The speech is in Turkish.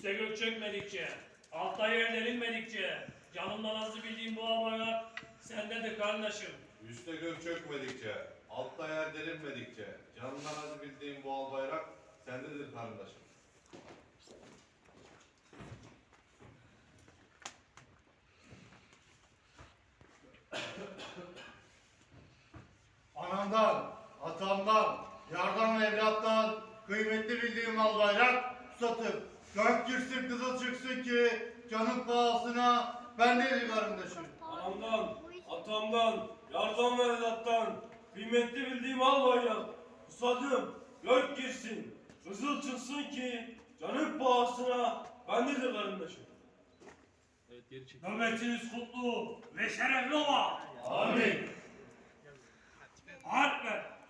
Üste gök çökmedikçe, altta yer delinmedikçe, canımdan azı bildiğim bu havaya sendedir kardeşim. Üste gök çökmedikçe, altta yer derinmedikçe, canından az bildiğim bu al bayrak sendedir kardeşim. Anamdan, atamdan, yardan ve evlattan kıymetli bildiğim al bayrak satıp gök girsin kızıl çıksın ki canın pahasına ben de kardeşim. Anamdan, atamdan, yardan ve evlattan kıymetli bildiğim al bayrak. Kusadım, gök girsin, kızıl çıksın ki canın pahasına bendedir kardeşim. Nöbetiniz kutlu ve şerefli ola. Amin. Harp ver.